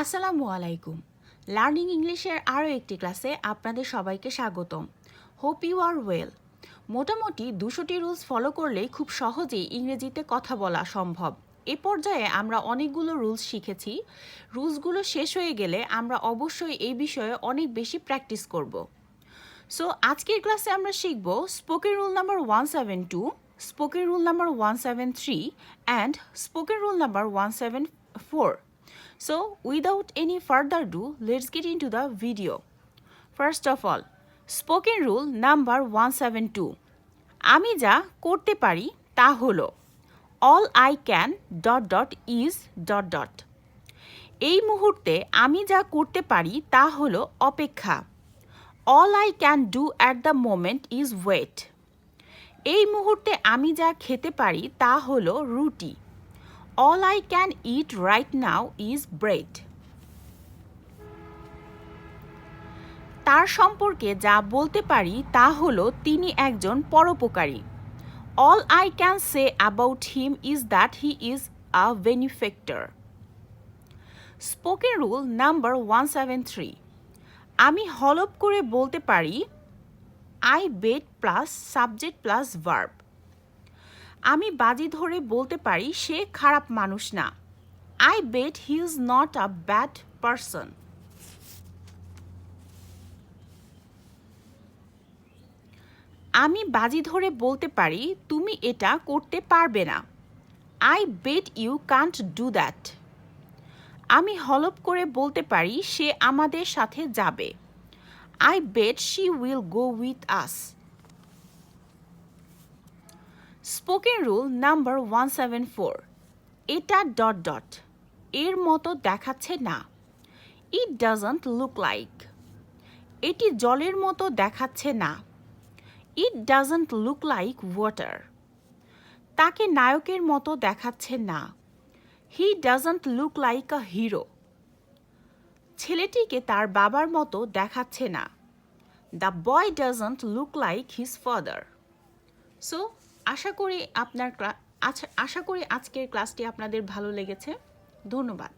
আসসালামু আলাইকুম। লার্নিং ইংলিশের আরও একটি ক্লাসে আপনাদের সবাইকে স্বাগতম। হোপ ইউ আর ওয়েল মোটামুটি দুশোটি রুলস ফলো করলেই খুব সহজেই ইংরেজিতে কথা বলা সম্ভব। এ পর্যায়ে আমরা অনেকগুলো রুলস শিখেছি। রুলসগুলো শেষ হয়ে গেলে আমরা অবশ্যই এই বিষয়ে অনেক বেশি প্র্যাকটিস করব। সো আজকের ক্লাসে আমরা শিখব spoken rule number one seven two spoken rule number one seven three and spoken rule number one seven four So, without any further ado, let's get into the video. First of all, spoken rule number 172. আমি যা করতে পারি তা হলো all I can dot dot is dot dot এই মুহূর্তে আমি যা করতে পারি তা হলো অপেক্ষা all I can do at the moment is wait এই মুহূর্তে আমি যা খেতে পারি তা হলো রুটি all I can eat right now is bread তার সম্পর্কে যা বলতে পারি তা হলো তিনি একজন পরোপকারী। All I can say about him is that he is a benefactor spoken rule number one seven three আমি হলপ করে বলতে পারি I bet plus subject plus verb আমি বাজি ধরে বলতে পারি সে খারাপ মানুষ না। I bet he is not a bad person আমি বাজি ধরে বলতে পারি তুমি এটা করতে পারবে না। I bet you can't do that আমি হলপ করে বলতে পারি সে আমাদের সাথে যাবে। I bet she will go with us spoken rule number one seven four এটা ডট ডট এর মতো দেখাচ্ছে না। ইট ডাজন্ট লুক লাইক এটি জলের মতো দেখাচ্ছে না। It doesn't look like water তাকে নায়কের মতো দেখাচ্ছে না। He doesn't look like a hero ছেলেটিকে তার বাবার মতো দেখাচ্ছে না। The boy doesn't look like his father so আশা করি আপনার আচ্ছা আশা করি আজকের ক্লাসটি আপনাদের ভালো লেগেছে। ধন্যবাদ।